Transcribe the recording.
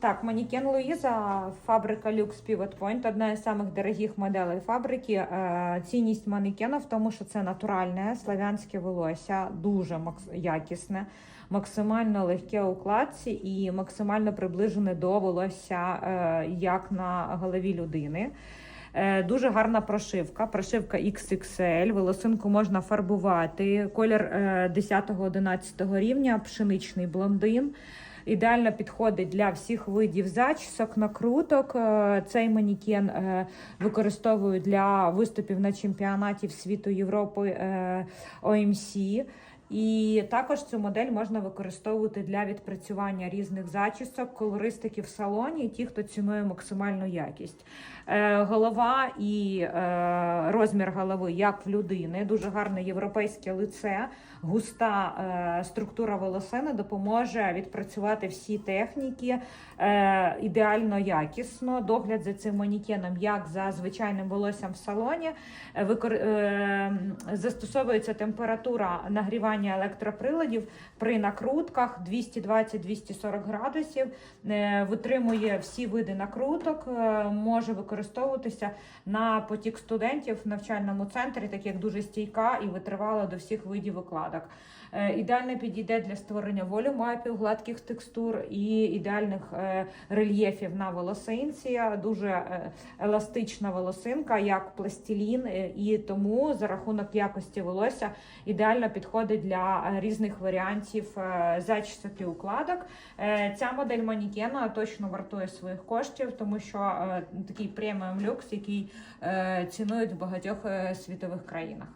Так, манікен Луїза, фабрика Lux Pivot Point, одна із самих дорогих моделей фабрики. Е, Цінність манекена в тому, що це натуральне славянське волосся, дуже якісне, максимально легке у укладці і максимально приближене до волосся, е, як на голові людини. Е, Дуже гарна прошивка. Прошивка XXL. Волосинку можна фарбувати. Колір е, 10-11 рівня, пшеничний блондин. Ідеально підходить для всіх видів зачісок, накруток. Е, Цей манікен використовую використовують для виступів на чемпіонатів світу Європи е, OMC. І також цю модель можна використовувати для відпрацювання різних зачісок, колористики в салоні, ті, хто цінує максимальну якість. Е, голова і е, розмір голови, як в людини, дуже гарне європейське лице, густа е, структура волосини допоможе відпрацювати всі техніки е, ідеально якісно. Догляд за цим манікеном, як за звичайним волоссям в салоні. Е, е, застосовується температура нагрівання електроприладів при накрутках 220-240 градусів. Е, Витримує всі види накруток, е, може використовуватися на потік студентів в навчальному центрі, так як дуже стійка і витривала до всіх видів укладок. Е, Ідеально підійде для створення волюмапів, гладких текстур і ідеальних рельєфів на волосинці. Дуже еластична волосинка, як пластилін, і тому за рахунок якості волосся ідеально підходить для е, різних варіантів е, зачісок укладок. Е, Ця модель манікена точно вартує своїх коштів, тому що такий преміум люкс, який цінують в багатьох світових країнах.